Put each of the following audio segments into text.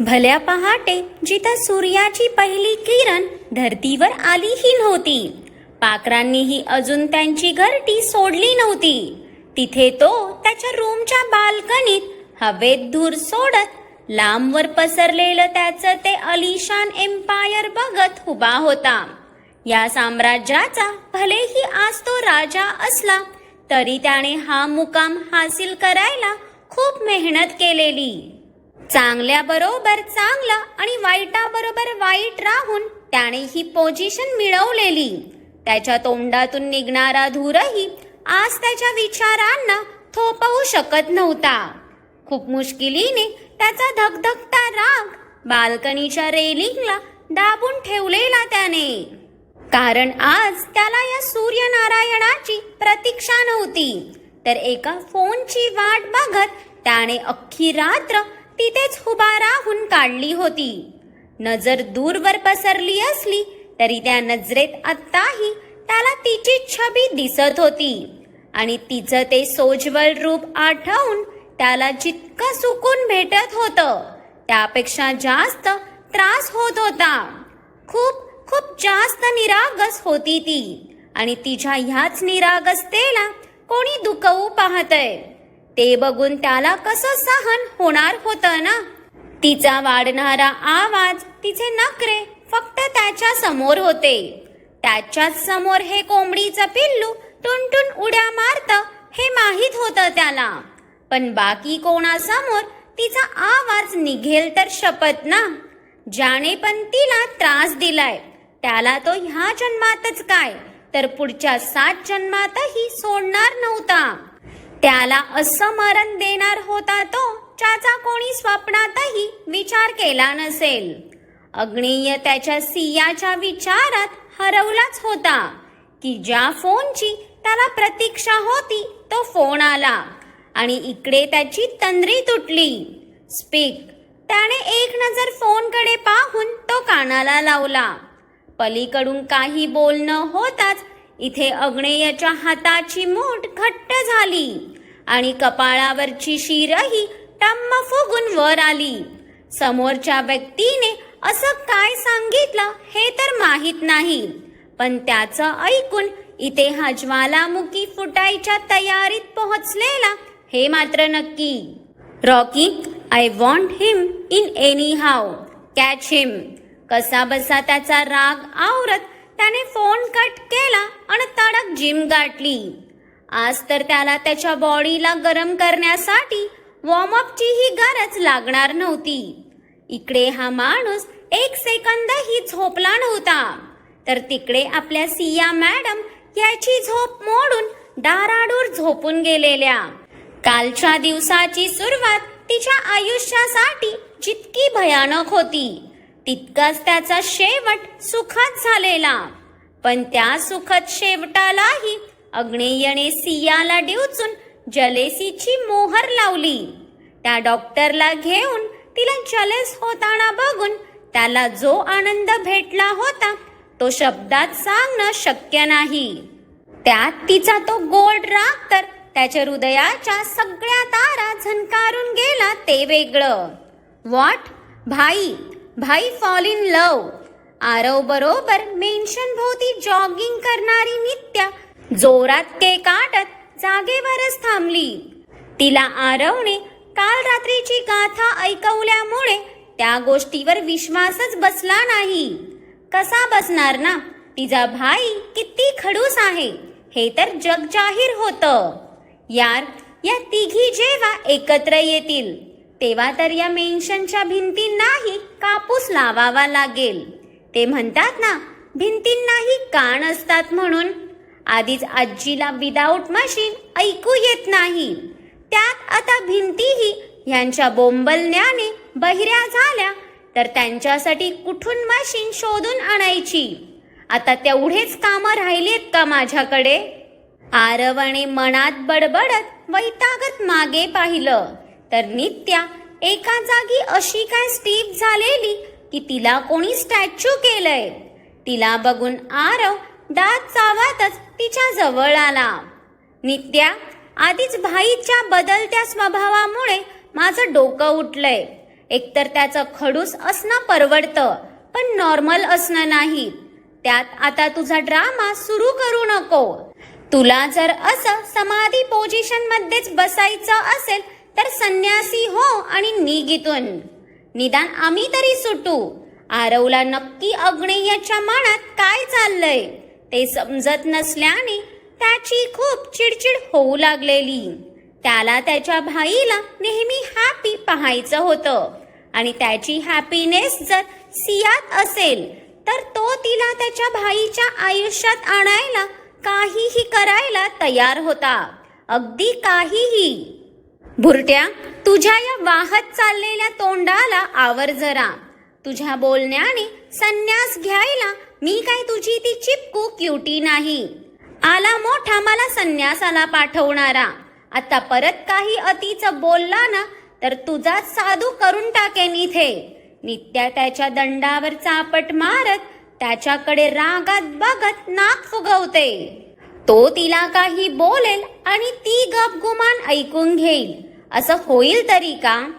भल्या पहाटे जिथं सूर्याची पहिली किरण धरतीवर आलीही नव्हती पाकरांनीही अजून त्यांची घरटी सोडली नव्हती. तिथे तो त्याच्या रूमच्या बाल्कनीत हवेत धूर सोडत लांबवर पसरलेलं त्याचं ते अलिशान एम्पायर बघत उभा होता. या साम्राज्याचा भलेही आज तो राजा असला तरी त्याने हा मुकाम हासिल करायला खूप मेहनत केलेली. चांगल्या बरोबर चांगलं आणि वाईटाबरोबर वाईट राहून त्याने ही पोझिशन मिळवलेली. त्याच्या तोंडातून निघणारा धूरही आज त्याच्या विचारांना थोपवू शकत नव्हता. खूप मुश्किलीने त्याचा धगधगता राग बाल्कनीच्या रेलिंगला दाबून ठेवलेला त्याने. कारण आज त्याला या सूर्यनारायणाची प्रतीक्षा नव्हती. तर एका फोनची वाट बघत त्याने अख्खी रात्र तिथेच हुबाराहून राहून काढली होती. नजर दूरवर पसरली असली तरी त्या नजरेत आत्ताही त्याला तिची छबी दिसत होती. आणि तिचं ते सोज्वल रूप आठवून त्याला जितकं सुकून भेटत होतं त्यापेक्षा जास्त त्रास होत होता. खूप खूप जास्त निरागस होती ती. आणि तिच्या ह्याच निरागसतेला कोणी दुखवू पाहतय. ते बघून त्याला कसं सहन होणार होतं ना? तिचा वाढणारा आवाज तिचे नखरे फक्त त्याच्यासमोर होते. त्याच्याच समोर हे कोंबडीचं पिल्लू टुनटुन उड्या मारत हे माहीत होतं त्याला. पण बाकी कोणासमोर तिचा आवाज निघेल तर शपथ ना? ज्याने पण तिला त्रास दिलाय त्याला तो ह्या जन्मातच काय? तर पुढच्या सात जन्मातही सोडणार नव्हता. त्याला असं मरण देणार होता तो ज्याचा कोणी स्वप्नातही विचार केला नसेल. अग्नेय त्याच्या सियाच्या विचारात हरवलाच होता की ज्या फोनची त्याला प्रतीक्षा होती तो फोन आला आणि इकडे त्याची तंद्री तुटली. स्पीक त्याने एक नजर फोनकडे पाहून तो कानाला लावला. पलीकडून काही बोलणं होताच इथे अग्नेयच्या हाताची मूठ घट्ट झाली आणि कपाळावरची शिरही टम्म फुगून वर आली. समोरच्या व्यक्तीने असं काय सांगितलं हे तर माहीत नाही पण त्याचं ऐकून इथे हा ज्वालामुखी फुटायच्या तयारीत पोहोचलेला हे मात्र नक्की. Rocky I want him in anyhow catch him कसा बसा त्याचा राग आवरत त्याने फोन कट केला आणि तडक जिम गाठली. आज तर त्याला त्याच्या बॉडीला गरम करण्यासाठी वॉर्मअपचीही गरज लागणार नव्हती. इकडे हा माणूस एक सेकंदही झोपला नव्हता. तर तिकडे आपल्या सिया मॅडम याची झोप मोडून दाराडूर झोपून गेलेल्या. कालच्या दिवसाची सुरुवात तिच्या आयुष्यासाठी जितकी भयानक होती. तितकाच त्याचा शेवट सुखात झालेला. पण त्या सुखद शेवटालाही अग्नेयने सियाला डिवचून जलेसीची मोहर लावली. त्या डॉक्टरला घेऊन तिला जलेस होताना बघून त्याला जो आनंद भेटला होता तो शब्दात सांगणं शक्य नाही. त्यात तिचा तो गोल्ड राग तर त्याच्या हृदयाच्या सगळ्या तारा झनकारून गेला ते वेगळं. व्हॉट भाई भाई फॉल इन लव आरव बरोबर मेन्शन भोवती जॉगिंग करणारी नित्या. जोरात के काटत जागेवरच थांबली. तिला आरवने काल रात्रीची गाथा ऐकवल्यामुळे त्या गोष्टीवर विश्वासच बसला नाही. कसा बसणार ना? तिचा भाई किती खडूस आहे. हे तर जग जाहीर होतं. यार या तिघी जेव्हा एकत्र येतील तेव्हा तर या मेन्शनच्या भिंतींनाही कापूस लावावा लागेल. ते म्हणतात ना भिंतींनाही कान असतात म्हणून. आधीच आजीला विदाऊट मशीन ऐकू येत नाही. त्यात आता भिंतीही ह्यांच्या बोंबलण्याने बहिऱ्या झाल्या तर त्यांच्यासाठी कुठून मशीन शोधून आणायची? आता तेवढेच कामं राहिलेत का माझ्याकडे? आरवणे मनात बडबडत वैतागत मागे पाहिलं. तर नित्या एका जागी अशी काय स्टीप झालेली की तिला कोणी स्टॅच्यू केलंय? तिला बघून आरव दात चावातच तिच्या जवळ आला. नित्या आधीच भाईच्या बदलत्या स्वभावामुळे माझं डोकं उठलंय. एकतर त्याचं खडूस असणं परवडतं पण नॉर्मल असणं नाही. त्यात आता तुझा ड्रामा सुरू करू नको. तुला जर असं समाधी पोझिशन मध्येच बसायचं असेल तर संन्यासी हो आणि निगीतून निदान आम्ही तरी सुटू. आरवला नक्की अग्नेयाच्या मनात काय चाललंय ते समजत नसल्याने त्याची खूप चिडचिड होऊ लागलेली. त्याला त्याच्या भाईला नेहमी हॅपी पाहायचं होतं. आणि त्याची हॅपीनेस जर सियात असेल तर तो तिला त्याच्या भाईच्या आयुष्यात आणायला काहीही करायला तयार होता. अगदी काहीही. भुरट्या तुझ्या या वाहत चाललेल्या तोंडाला आवर जरा. तुझ्या बोलण्याने संन्यास घ्यायला मी काय तुझी ती चिपकू क्युटी नाही. आला मोठा मला संन्यासाला पाठवणारा. आता परत काही अतीचं बोलला ना तर तुझा साधू करून टाकेन इथे. नित्या त्याच्या दंडावर चापट मारत त्याच्याकडे रागात बघत नाक फुगवते. तो तिला काही बोलेल आणि ती गपगुमान ऐकून घेईल. असं होईल तरी का?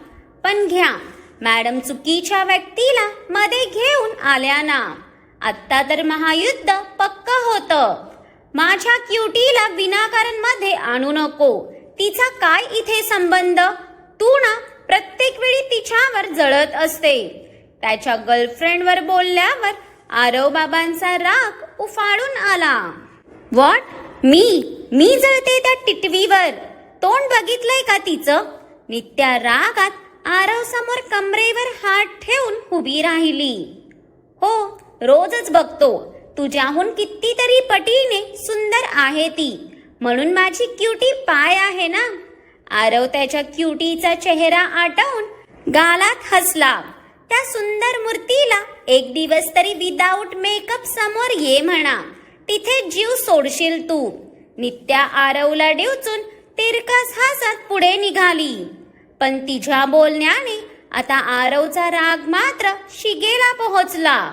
पण घ्या मॅडम चुकीच्या व्यक्तीला मध्ये घेऊन आल्या ना. आत्ता तर महायुद्ध पक्क होतं. माझ्या क्युटीला विनाकारणमध्ये आणू नको. तिचा काय इथे संबंध? तू ना प्रत्येक वेळी तिच्यावर जळत असते. त्याच्या गर्लफ्रेंडवर बोलल्यावर आरव बाबांचा राग उफाळून आला. व्हॉट मी? मी जळते त्या टिटवीवर. तोंड बघितलंय का तिचं? नित्या रागात आरव समोर कमरेवर हात ठेवून उभी राहिली. हो रोजच बघतो. तुझ्याहून कितीतरी पटीने सुंदर आहे ती. म्हणून माझी क्युटी पाय आहे ना? आरव त्याच्या क्युटीचा चेहरा आटवून गालात हसला. त्या सुंदर मूर्तीला एक दिवस तरी विदाऊट मेकअप समोर ये म्हणा. तिथे जीव सोडशील तू. नित्या आरवला डिवचून तिरकस हसत पुढे निघाली. पण तिच्या बोलण्याने आता आरवचा राग मात्र शिगेला पोहोचला.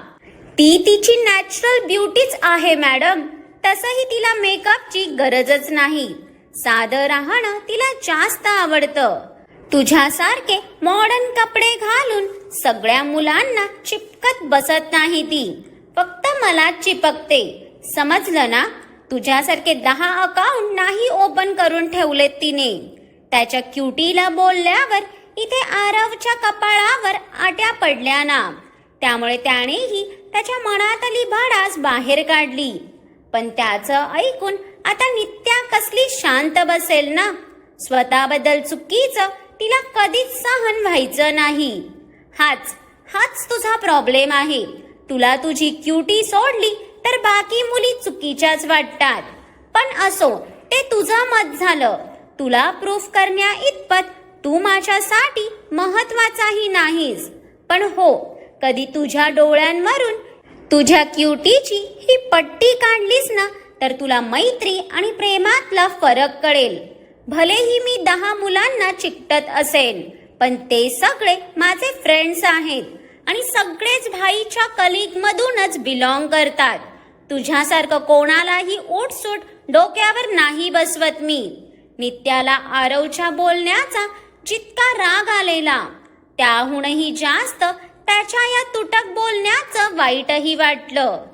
ती तिची नॅचरल ब्युटीच आहे मॅडम तसंही तिला मेकअपची गरजच नाही. साधं राहणं तिला जास्त आवडतं. तुझ्यासारखे मॉडर्न कपडे घालून सगळ्या मुलांना चिपकत बसत नाही ती. फक्त मला चिपकते. समजलं ना? तुझ्यासारखे दहा अकाउंट नाही ओपन करून ठेवलेत तिने. त्याच्या क्युटीला बोलल्यावर इथे आरवच्या कपाळावर आट्या पडल्या ना. त्यामुळे त्यानेही त्याच्या मनातली भाडास बाहेर काढली. पण त्याचं ऐकून आता नित्या कसली शांत बसेल ना? स्वतःबद्दल चुकीचं तिला कधीच सहन व्हायचं नाही. हाच हाच तुझा प्रॉब्लेम आहे. तुला तुझी क्युटी सोडली तर बाकी मुली चुकीच्याच वाटतात. पण असो ते तुझं मत झालं. तुला प्रूफ करण्या इतपत तू माझ्यासाठी महत्वाचाही नाहीस. पण हो कधी तुझ्या डोळ्यांवरून तुझ्या क्युटीची ही पट्टी काढलीस ना तर तुला मैत्री आणि प्रेमातला फरक कळेल. भलेही मी दहा मुलांना चिकटत असेल पण ते सगळे माझे फ्रेंड्स आहेत आणि सगळेच भाईच्या कलिग मधूनच बिलॉंग करतात. तुझ्यासारखं कोणालाही ओटसूट डोक्यावर नाही बसवत मी. नित्याला आरवच्या बोलण्याचा जितका राग आलेला त्याहूनही जास्त त्याच्या या तुटक बोलण्याचं वाईटही वाटलं.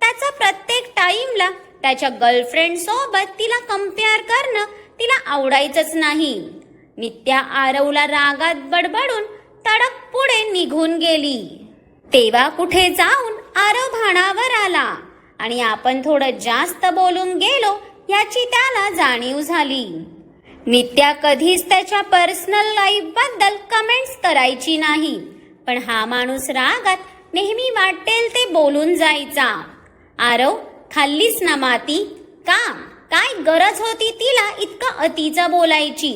त्याचा प्रत्येक टाईमला त्याच्या गर्लफ्रेंड सोबत तिला कंपेअर करणं तिला आवडायचंच नाही. नित्या आरवला रागात बडबडून तडक पुढे निघून गेली. तेव्हा कुठे जाऊन आरव भाणावर आला. आणि आपण थोडं जास्त बोलून गेलो याची त्याला जाणीव झाली. नित्या कधीच त्याच्या पर्सनल लाईफबद्दल कमेंट्स करायची नाही पण हा माणूस रागात नेहमी वाटेल ते बोलून जायचा. आरव खाल्लीस ना माती? का काय गरज होती तिला इतकं अतीचं बोलायची?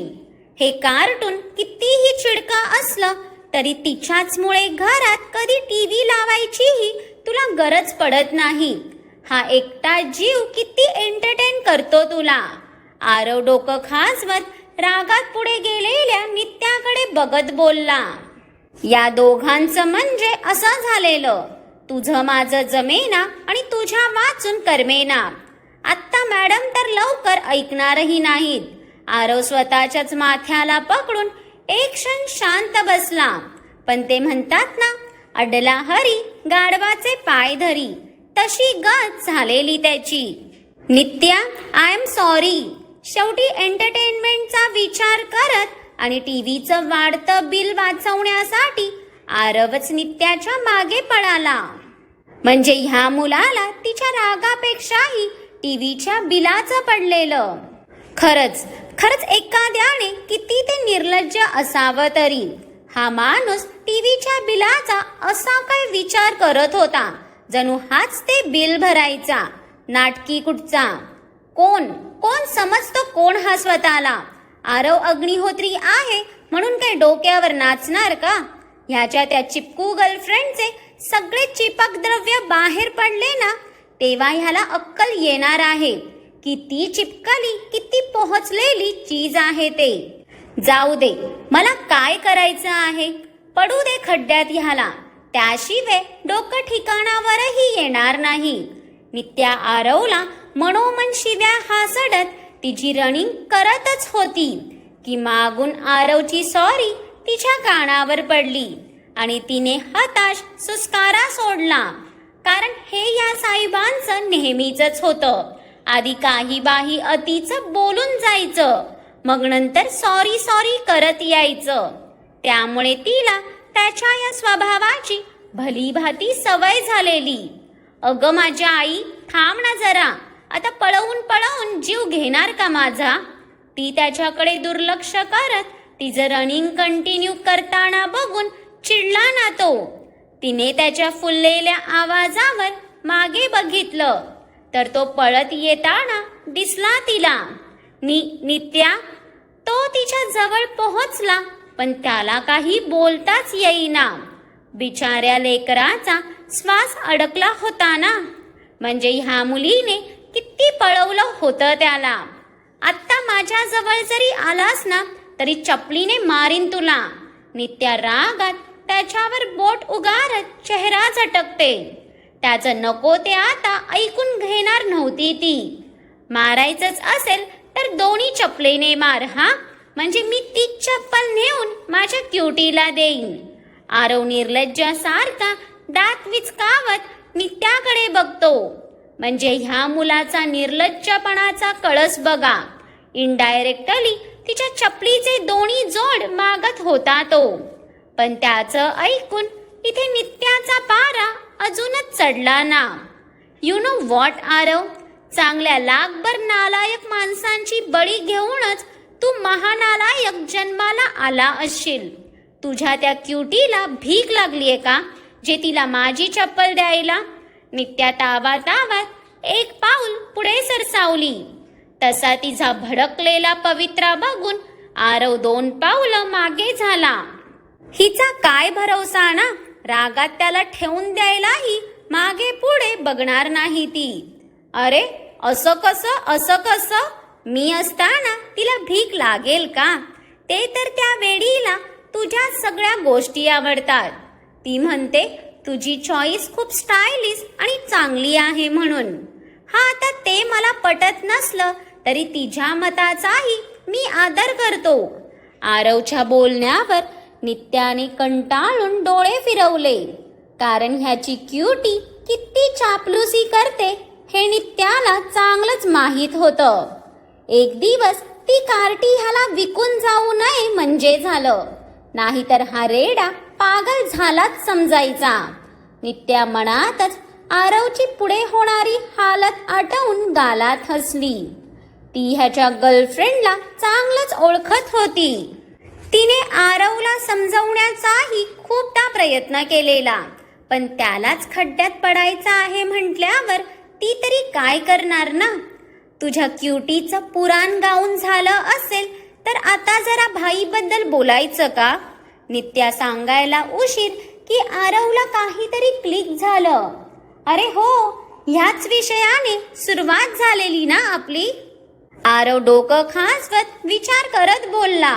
हे कार्टून कितीही चिडका असलं तरी तिच्याचमुळे घरात कधी टीव्ही लावायचीही तुला गरज पडत नाही. हा एकटा जीव किती एंटरटेन करतो तुला? आरव डोकं खासवत रागात पुढे गेलेल्या नित्याकडे बघत बोलला. या दोघांचं म्हणजे असं झालेलं. तुझं माझं जमेना आणि तुझ्या वाचून करमेना. आत्ता मॅडम तर लवकर ऐकणारही नाहीत. आरव स्वतःच्याच माथ्याला पकडून एक क्षण शांत बसला. पण ते म्हणतात ना अडला हरी गाढवाचे पाय धरी. तशी गत झालेली त्याची. नित्या आय एम सॉरी शेवटी एंटरटेनमेंटचा विचार करत आणि टीव्हीचं वाढतं बिल वाचवण्यासाठी आरवच नित्याच्या मागे पळाला. म्हणजे ह्या मुलाला तिच्या रागापेक्षाही टीव्हीच्या बिलाचं पडलेलं. खरंच खरंच एखाद्याने किती ते निर्लज्ज असावं तरी. हा माणूस टीव्हीच्या बिलाचा असा काय विचार करत होता? जणू हाच ते बिल भरायचा. नाटकी कुठचा? कोण? कोण समजतो कोण हा स्वतःला? आरव अग्निहोत्री आहे म्हणून काय डोक्यावर नाचणार का? ह्याच्या त्या चिपकू गर्लफ्रेंडचे सगळे चिपक द्रव्य बाहेर पडले ना तेव्हा ह्याला अक्कल येणार आहे. किती चिपकली किती पोहोचलेली चीज आहे ते. जाऊ दे मला काय करायचं आहे? पडू दे खड्ड्यात ह्याला. त्याशिवाय डोकं ठिकाणावरही येणार नाही. नित्या आरवला मनोमन शिव्या हासडत तिची रनिंग करतच होती. की मागून आरवची सॉरी तिच्या कानावर पडली आणि तिने हताश सुस्कारा सोडला. कारण हे या साहेबांचं नेहमीच होतं. आधी काही बाही अतीच बोलून जायचं. मग नंतर सॉरी सॉरी करत यायचं. त्यामुळे तिला त्याच्या या स्वभावाची भली भाती सवय झालेली. अगं माझ्या आई थांब ना जरा. आता पळवून पळवून जीव घेणार का माझा? ती त्याच्याकडे दुर्लक्ष करत तिचं रनिंग कंटिन्यू करताना बघून चिडला ना तो. तिने त्याच्या फुललेल्या आवाजावर मागे बघितलं. तर तो पळत येताना दिसला तिला. नि नित्या तो तिच्या जवळ पोहोचला. पण त्याला काही बोलताच येईना. बिचाऱ्या लेकराचा श्वास अडकला होता ना. म्हणजे ह्या मुलीने किती पळवलं होतं त्याला. आत्ता माझ्या जवळ जरी आलास ना तरी चपलीने मारीन तुला. नित्या रागात त्याच्यावर बोट उगारत चेहरा झटकते. त्याचं नको ते आता ऐकून घेणार नव्हती ती. मारायचंच असेल तर दोन्ही चपलेने मार हा? म्हणजे मी ती चप्पल माझ्या क्युटीला देईन. आरव निर्लज्जासारखा दात विचकावत नित्याकडे बघतो. म्हणजे ह्या मुलाचा निर्लज्जपणाचा कळस बघा. इनडायरेक्टली तिच्या चपलीचे दोन्ही जोड मागत होता तो. पण त्याचं ऐकून इथे नित्याचा पारा अजूनच चढला ना. You know what Aarav? चांगल्या लाखभर नालायक माणसांची बळी घेऊनच तू महानालायक जन्माला आला असशील तुझ्या त्या क्युटीला भीक लागलीये का जे तिला माझी चप्पल द्यायला? नित्या तावा तावात एक पाऊल पुढे सरसावली. तसा तिचा भडकलेला पवित्रा बघून आरव दोन पावलं मागे झाला. हिचा काय भरवसा ना रागात त्याला ठेवून द्यायलाही मागे पुढे बघणार नाही ती. अरे असं कसं असं कसं? मी असताना तिला भीक लागेल का? ते तर त्या वेडीला तुझ्या सगळ्या गोष्टी आवडतात. ती म्हणते तुझी चॉईस खूप स्टायलिश आणि चांगली आहे म्हणून. हा आता ते मला पटत नसलं तरी तिच्या मताचाही मी आदर करतो. आरवच्या बोलण्यावर नित्याने कंटाळून डोळे फिरवले. कारण ह्याची क्युटी किती चापलुसी करते हे नित्याला चांगलंच माहीत होतं. एक दिवस ती कार्टी ह्याला विकून जाऊ नये म्हणजे झालं. नाहीतर हा रेडा पागल झालाच समजायचा. नित्या मनातच आरवची पुढे होणारी हालत आटवून गालात हसली. ती ह्याच्या गर्लफ्रेंडला चांगलंच ओळखत होती. तिने आरवला समजवण्याचाही खूपदा प्रयत्न केलेला पण त्यालाच खड्ड्यात पडायचं आहे म्हटल्यावर ती तरी काय करणार ना? तुझ्या क्युटीचं पुराण गाऊन झालं असेल तर आता जरा भाईबद्दल बोलायचं का? नित्या सांगायला उशीर की आरवला काहीतरी क्लिक झालं. अरे हो ह्याच विषयाने सुरुवात झालेली ना आपली? आरव डोकं खासवत विचार करत बोलला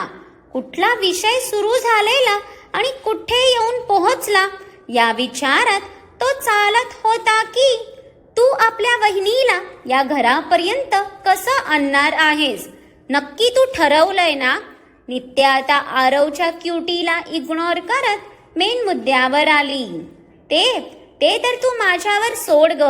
कुठला विषय सुरू झालेला आणि कुठे येऊन पोहोचला? या विचारात तो चालत होता की तू आपल्या वहिनीला या घरापर्यंत कसं आणणार आहेस? नक्की तू ठरवलंय ना? नित्या आता आरवच्या क्युटीला इग्नोर करत मेन मुद्द्यावर आली. ते ते तर तू माझ्यावर सोड ग.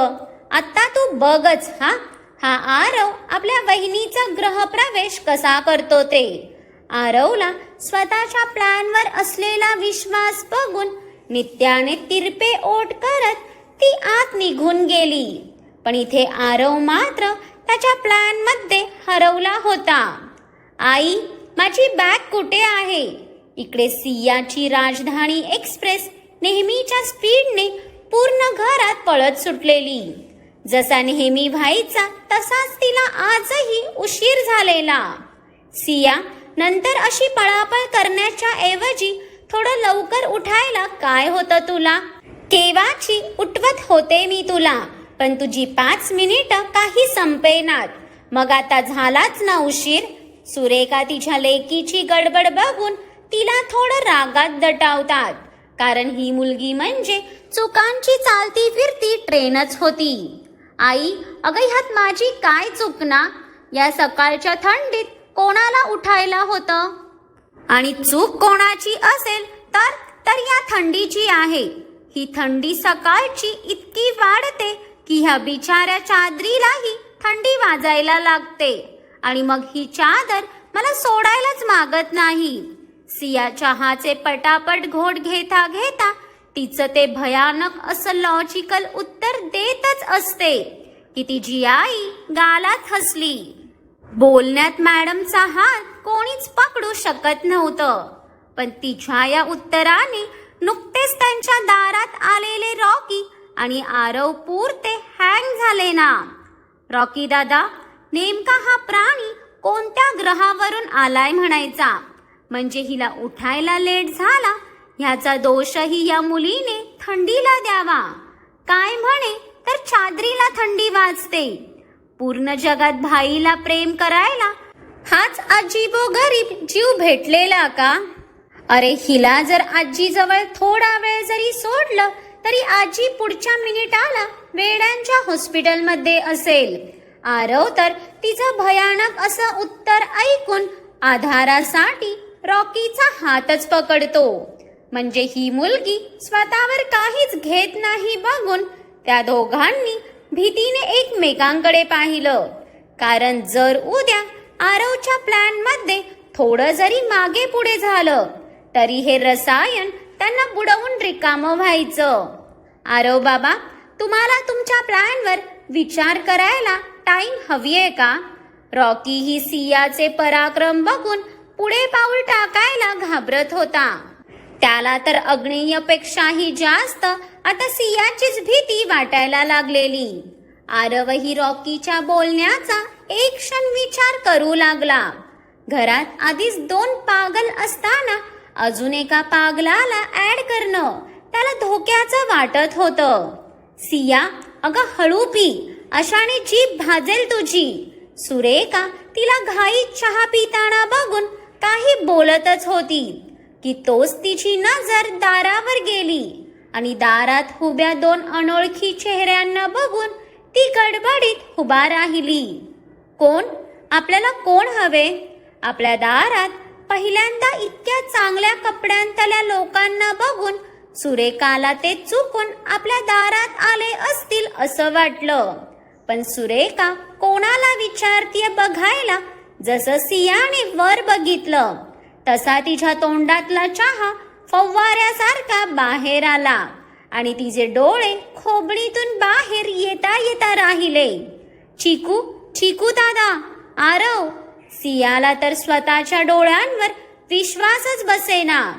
आत्ता तू बघच हा? हा आरव आपल्या वहिनीचा ग्रहप्रवेश कसा करतो ते? आरवला स्वतःच्या प्लॅनवर असलेला विश्वास बघून नित्याने तिरपे ओट करत ती आत निघून गेली. पण इथे आरव मात्र त्याच्या प्लॅनमध्ये हरवला होता. आई माझी बॅग कुठे आहे? इकडे सियाची राजधानी एक्सप्रेस नेहमीच्या स्पीडने पूर्ण घरात पळत सुटलेली. जसा नेहमी व्हायचा तसाच तिला आजही उशीर झालेला. सिया नंतर अशी पळापळ करण्याच्या ऐवजी थोडं लवकर उठायला काय होतं तुला? केव्हाची उठवत होते मी तुला? पण तुझी पाच मिनिटं काही संपेनात मग आता झालाच ना उशीर. सुरेखा तिच्या लेकीची गडबड बघून तिला थोडं रागात दटावतात. कारण ही मुलगी म्हणजे चुकांची चालती फिरती ट्रेनच होती. आई अगं ह्यात माझी काय चूक ना? या सकाळच्या थंडीत कोणाला उठायला होतं? आणि चूक कोणाची असेल तर तर या थंडीची आहे. ही थंडी सकाळची इतकी वाढते की ह्या बिचाऱ्या चादरीलाही थंडी वाजायला लागते. आणि मग ही चादर मला सोडायलाच मागत नाही. सिया चहाचे पटापट घोट घेता घेता तिचं ते भयानक असं लॉजिकल उत्तर देतच असते की तिची आई गालात हसली. बोलण्यात मॅडमचा हात कोणीच पकडू शकत नव्हतं. पण तिच्या या उत्तराने नुकतेच त्यांच्या दारात आलेले रॉकी आणि आरवपूर ते हँग झाले ना. रॉकी दादा नेमका हा प्राणी कोणत्या ग्रहावरून आलाय म्हणायचा? म्हणजे हिला उठायला लेट झाला ह्याचा दोषही या मुलीने थंडीला द्यावा. काय म्हणे? तर चादरीला थंडी वाजते. पूर्ण जगात भाईला प्रेम करायला हाच अजिबो गरीब जीव भेटलेला का? अरे हिला जर आजीजवळ थोडा वेळ जरी सोडलं तरी आजी पुढच्या मिनिटाला वेड्यांच्या हॉस्पिटलमध्ये असेल. आरव तर तिचं भयानक असं उत्तर ऐकून आधारासाठी रॉकीचा हातच पकडतो. म्हणजे ही मुलगी स्वतःवर काहीच घेत नाही बघून त्या दोघांनी भीतीने एकमेकांकडे पाहिलं. कारण जर उद्या आरवच्या प्लॅनमध्ये थोडं जरी मागे पुढे झालं तरी हे रसायन त्यांना बुडवून रिकामं व्हायचं. आरव बाबा तुम्हाला तुमच्या प्लॅनवर विचार करायला टाइम हवीये का? रॉकी ही सियाचे पराक्रम बघून पुढे पाऊल टाकायला घाबरत होता. त्याला तर अग्नेयपेक्षाही जास्त आता सियाचीच भीती वाटायला लागलेली. आरवही रॉकीच्या बोलण्याचा एक क्षण विचार करू लागला. घरात आधीच दोन पागल असताना अजून एका पागलाला ऍड करणं. त्याला धोक्याचं वाटत होतं. सिया अगं हळू पी. अशाने जीभ भाजेल तुझी. सुरेखा तिला घाईत चहा पिताना बघून काही बोलतच होती की तोच तिची नजर दारावर गेली. आणि दारात उभ्या दोन अनोळखी चेहऱ्यांना बघून ती गडबडीत उभा राहिली. कोण? आपल्याला कोण हवे? आपल्या दारात पहिल्यांदा इतक्या चांगल्या कपड्यांतल्या लोकांना बघून सुरेखाला ते चुकून आपल्या दारात आले असतील असं वाटलं. पण सुरेखा कोणाला विचारतीये बघायला जसं सियाने वर बघितलं तसा तिच्या तोंडातला चहा फवाऱ्यासारखा बाहेर आला आणि तिचे डोळे खोबणीतून बाहेर येता येता राहिले. चिकू चिकू दादा आरव सियाला तर स्वतःच्या डोळ्यांवर विश्वासच बसेना.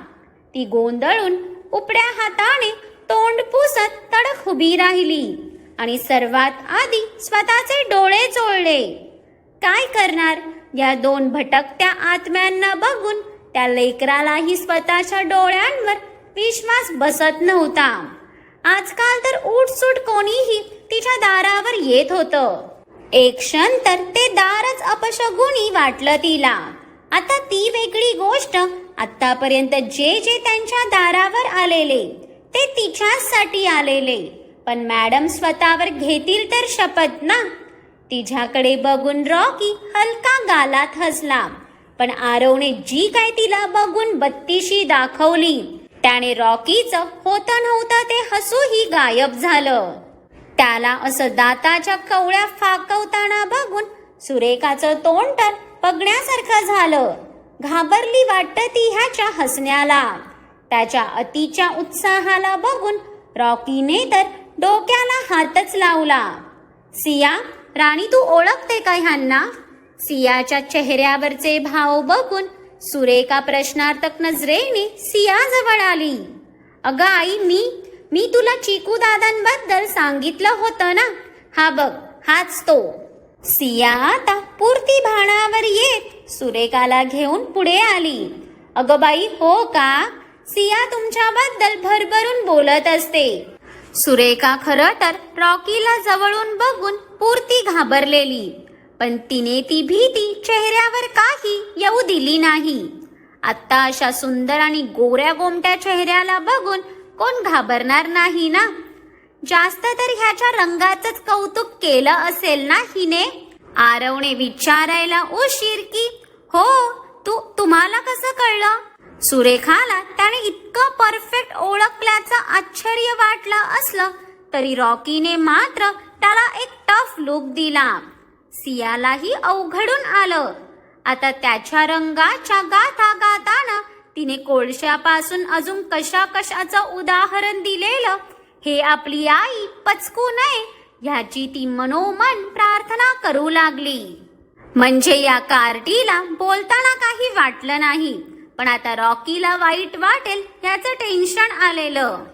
ती गोंधळून उपड्या हाताने तोंड पुसत तडक उभी राहिली आणि सर्वात आधी स्वतःचे डोळे चोळले. काय करणार? या दोन भटकत्या आत्म्यांना बघून त्या लेकरालाही स्वतःच्या डोळ्यांवर विश्वास बसत नव्हता. आजकाल तर उठसूट कोणीही तिच्या दारावर येत होतं. एक क्षण तर ते दारच अपशगुणी वाटलं तिला. आता ती वेगळी गोष्ट आतापर्यंत जे जे त्यांच्या दारावर आलेले ते तिच्यासाठी आलेले. पण मॅडम स्वतःवर घेतील तर शपथ ना? तिच्याकडे बघून रॉकी हलका गालात हसला. पण आरवने जी काय तिला बघून बत्तीशी दाखवली त्याने रॉकीचं होतं नव्हतं ते हसूही गायब झालं. त्याला असं दाताच्या कवळ्या फाकवताना बघून सुरेखाचं तोंड तर बघण्यासारखं झालं. घाबरली वाटत ती ह्याच्या हसण्याला. त्याच्या अतिच्या उत्साहाला बघून रॉकीने तर डोक्याला हातच लावला. सिया राणी तू ओळखते का ह्यांना? सियाच्या चेहऱ्यावरचे भाव बघून सुरेखा प्रश्नार्थक नजरेने सिया जवळ आली. अगं आई मी मी तुला चिकू दादांबद्दल सांगितलं होतं ना? हा बघ हाच तो. सिया आता पूर्ती भाणावर येत सुरेखाला घेऊन पुढे आली. अगं बाई हो का? सिया तुमच्याबद्दल भरभरून बोलत असते. सुरेखा खरं तर रॉकीला जवळून बघून पूर्ती घाबरलेली. पण तिने ती भीती चेहऱ्यावर काही येऊ दिली नाही. आत्ता अशा सुंदर आणि गोऱ्या गोमट्या चेहऱ्याला बघून कोण घाबरणार नाही ना? जास्त तर ह्याच्या रंगाचंच कौतुक केलं असेल ना हिने? आरवने विचारायला उशीर की हो तू तुम्हाला कसं कळलं? सुरेखाला त्याने इतकं परफेक्ट ओळखल्याचं आश्चर्य वाटलं असलं तरी रॉकीने मात्र त्याला एक टफ लुक दिला. सियालाही अवघडून आलं. आता त्याच्या रंगाच्या गाथा गाताना तिने कोळशापासून अजून कशा कशाचं उदाहरण दिलेलं? हे आपली आई पचकू नये ह्याची ती मनोमन प्रार्थना करू लागली. म्हणजे या कार्टीला बोलताना काही वाटलं नाही पण आता रॉकीला वाईट वाटेल याचं टेन्शन आलेलं.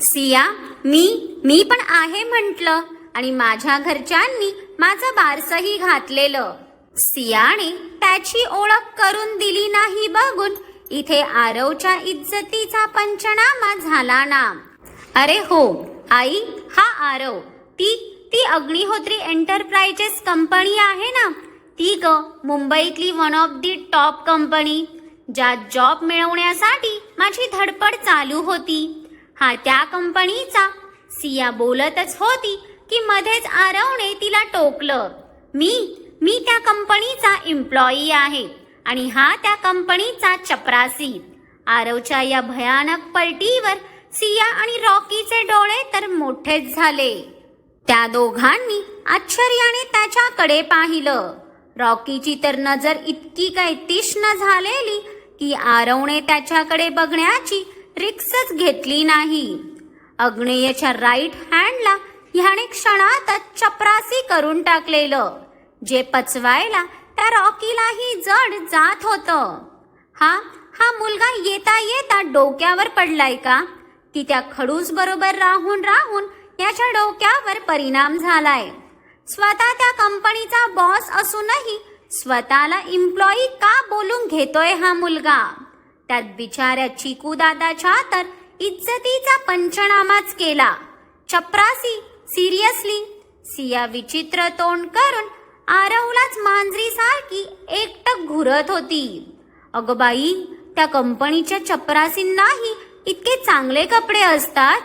सिया मी मी पण आहे म्हंटल आणि माझ्या घरच्यांनी माझं बारसही घातलेलं. सियाने त्याची ओळख करून दिली नाही बघून इथे आरवच्या इज्जतीचा पंचनामा झाला ना अरे हो आई हा आरव. ती ती अग्निहोत्री एंटरप्राइजेस कंपनी आहे ना? ती ग मुंबईतली one of the top company ज्यात जॉब मिळवण्यासाठी माझी धडपड चालू होती. हा त्या कंपनीचा सिया बोलतच होती की मध्येच आरवने तिला टोकलं. मी मी त्या कंपनीचा एम्प्लॉई आहे. आणि हा त्या कंपनीचा चपरासी आरवच्या या भयानक पलटीवर सिया आणि रॉकीचे डोळे तर मोठेच झाले. त्या दोघांनी आश्चर्याने त्याच्याकडे पाहिलं. रॉकीची तर नजर इतकी काय तीक्ष्ण झालेली की आरवणे त्याच्याकडे बघण्याची रिक्सच घेतली नाही. अग्नेयच्या राईट हँडला ह्याने क्षणातच चपरासी करून टाकलेलं जे पचवायला त्या रॉकीलाही जड जात होतं. हा हा मुलगा येता येता डोक्यावर पडलाय का? की त्या खडूस बरोबर राहून राहून याच्या डोक्यावर परिणाम झालाय. स्वतः त्या कंपनीचा बॉस असूनही स्वतःला इम्प्लॉई का बोलून घेतोय हा मुलगा? त्यात बिचाऱ्या चिकू दादाच्या तर इज्जतीचा पंचनामाच केला. चपरासी सिरियसली सिया विचित्र तोंड करून आरवलाच मांजरी सारखी एकटक घुरत होती. अगं बाई त्या कंपनीच्या चपरासींनाही इतके चांगले कपडे असतात.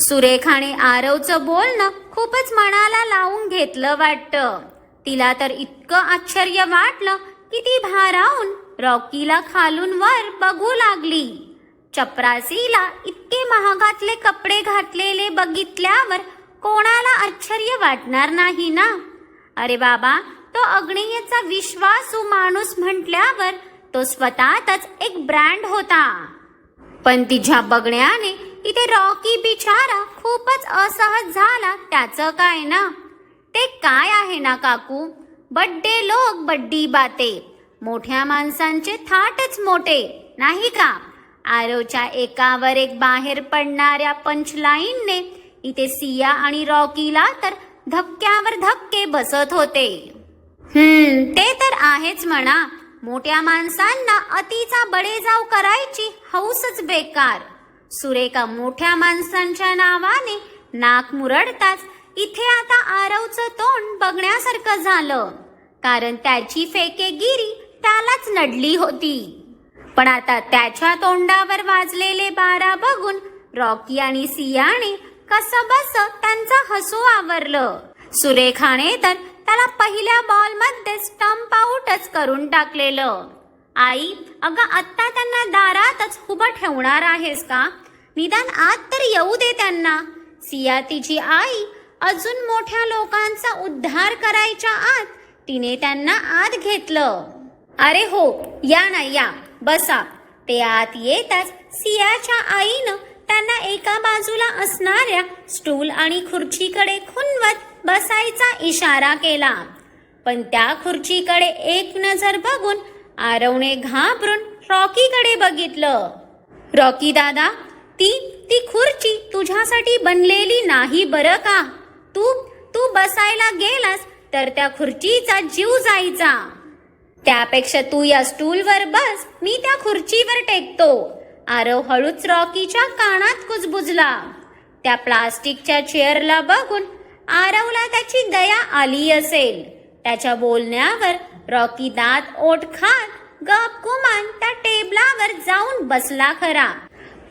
सुरेखाने आरवचं बोलणं खूपच मनाला लावून घेतलं वाटतं. तिला तर इतकं आश्चर्य वाटलं की ती भारावून रॉकीला खालून वर बघू लागली. चपरासीला इतके महागातले कपडे घातलेले बघितल्यावर कोणाला आश्चर्य वाटणार नाही ना? अरे बाबा तो अग्नियेचा विश्वासू माणूस म्हटल्यावर तो स्वतःतच एक ब्रँड होता. पण तिच्या बघण्याने इथे रॉकी बिचारा खूपच असहज झाला. त्याचं काय ना? ते काय आहे ना काकू? बड्डे लोक बड्डी बाते. मोठ्या माणसांचे थाटच मोठे नाही का? आरोच्या एकावर एक बाहेर पडणाऱ्या पंचलाईनने इथे सिया आणि रॉकीला तर धक्क्यावर धक्के बसत होते. हम्म. ते तर आहेच म्हणा. मोठ्या माणसांना अतिचा बडेजाव करायची हौसच बेकार. सुरेखा मोठ्या माणसांच्या नावाने नाक मुरडताच इथे आता आरवचं तोंड बघण्यासारखं झालं. कारण त्याची फेकेगिरी त्यालाच नडली होती. पण आता त्याच्या तोंडावर वाजलेले बारा बघून रॉकी आणि सियाने कसं बस त्यांचं हसू आवरलं. सुरेखाने तर त्याला पहिल्या बॉलमध्ये स्टंप आउटच करून टाकलेलं. आई अगं आत्ता त्यांना दारातच उभं ठेवणार आहेस का? निदान आत तर येऊ दे त्यांना. सिया तिची आई अजून मोठ्या लोकांचा उद्धार करायच्या आत तिने त्यांना आत घेतलं. अरे हो या ना या. बसा. ते आत येताच सियाच्या आईनं त्यांना एका बाजूला असणाऱ्या स्टूल आणि खुर्चीकडे खुनवत बसायचा इशारा केला. पण त्या खुर्चीकडे एक नजर बघून आरवने घाबरून रॉकीकडे बघितलं. रॉकी दादा ती ती खुर्ची तुझ्यासाठी बनलेली नाही बरं का? तू तू बसायला गेलास तर त्या खुर्चीचा जीव जायचा. त्यापेक्षा तू या स्टूलवर बस मी त्या खुर्चीवर टेकतो. आरव हळूच रॉकीच्या कानात कुजबुजला. त्या प्लास्टिकच्या चेअरला बघून आरवला त्याची दया आली असेल. त्याच्या बोलण्यावर रॉकी दात ओठ खात गप त्या टेबलावर जाऊन बसला खरा.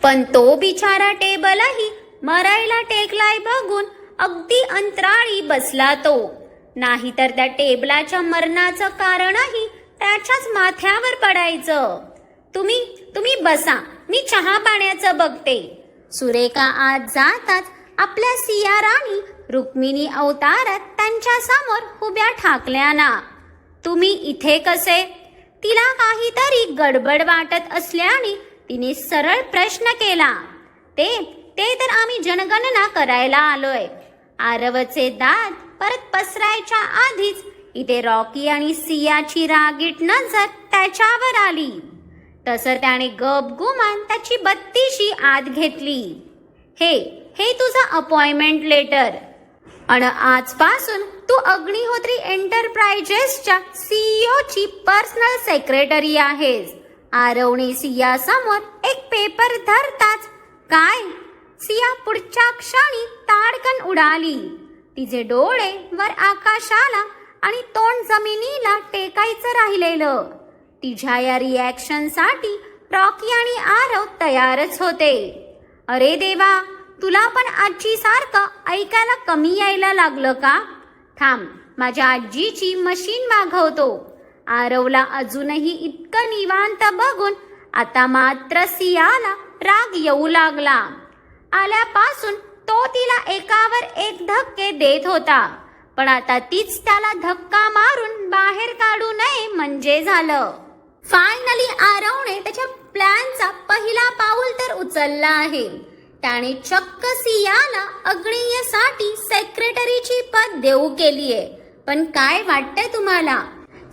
पण तो बिचारा टेबलही मरायला टेकलाय बघून अगदी अंतराळी बसला तो. नाहीतर त्या टेबलाच्या मरणाचं कारणही त्याच्याच माथ्यावर पडायचं. तुम्ही तुम्ही बसा. मी चहा पाण्याचं बघते. सुरेखा आत जाताच आपल्या सिया राणी रुक्मिणी अवतारात त्यांच्यासमोर उभ्या ठाकल्या ना तुम्ही इथे कसे? तिला काहीतरी गडबड वाटत असल्याने तिने सरळ प्रश्न केला. ते ते तर आम्ही जनगणना करायला आलोय. आरवचे दात परत पसरायच्या आधीच इथे रॉकी आणि सियाची रागीट नजर त्याच्यावर आली. तसं त्याने गप गुमान त्याची बत्तीशी आत घेतली. हे हे तुझं अपॉइंटमेंट लेटर. आणि आजपासून तू अग्निहोत्री एंटरप्राइजेसच्या सीईओ ची पर्सनल सेक्रेटरी आहेस. आरवणी सिया समोर एक पेपर धरताच काय? सिया पुढच्या क्षणी ताडकन उडाली. तिचे डोळे वर आकाशाला आणि तोंड जमिनीला टेकायचं राहिलेलं. तिच्या या रिॲक्शनसाठी रॉकी आणि आरव तयारच होते. अरे देवा तुला पण आजी सारखं ऐकायला कमी यायला लागलं का? थांब माझ्या आजीची मशीन मागवतो. आरवला अजूनही इतकं निवांत बघून आता मात्र सियाला राग येऊ लागला. आल्यापासून तो तिला एकावर एक धक्के देत होता पण आता तीच त्याला धक्का मारून बाहेर काढू नये म्हणजे झालं. फायनली आरवने त्याच्या प्लॅनचा पहिला पाऊल तर उचलला आहे. त्याने चक्क सियाला अग्नियसाठी सेक्रेटरीची पद देऊ केली आहे पण काय वाटतंय तुम्हाला?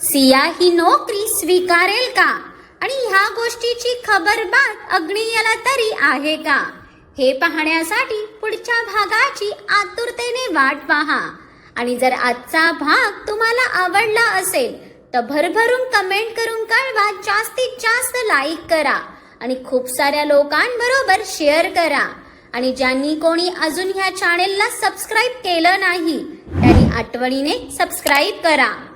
सिया ही नोकरी स्वीकारेल का? आणि ह्या गोष्टीची खबरबात अग्नियाला तरी आहे का? हे पाहण्यासाठी पुढच्या भागाची आतुरतेने वाट पहा. आणि जर आजचा भाग तुम्हाला आवडला असेल तर भरभरून कमेंट करून कळवा जास्तीत जास्त लाईक करा. आणि खूप साऱ्या लोकांबरोबर शेअर करा. आणि ज्यांनी कोणी अजून ह्या चॅनेलला सबस्क्राईब केलं नाही त्यांनी आठवणीने सबस्क्राईब करा.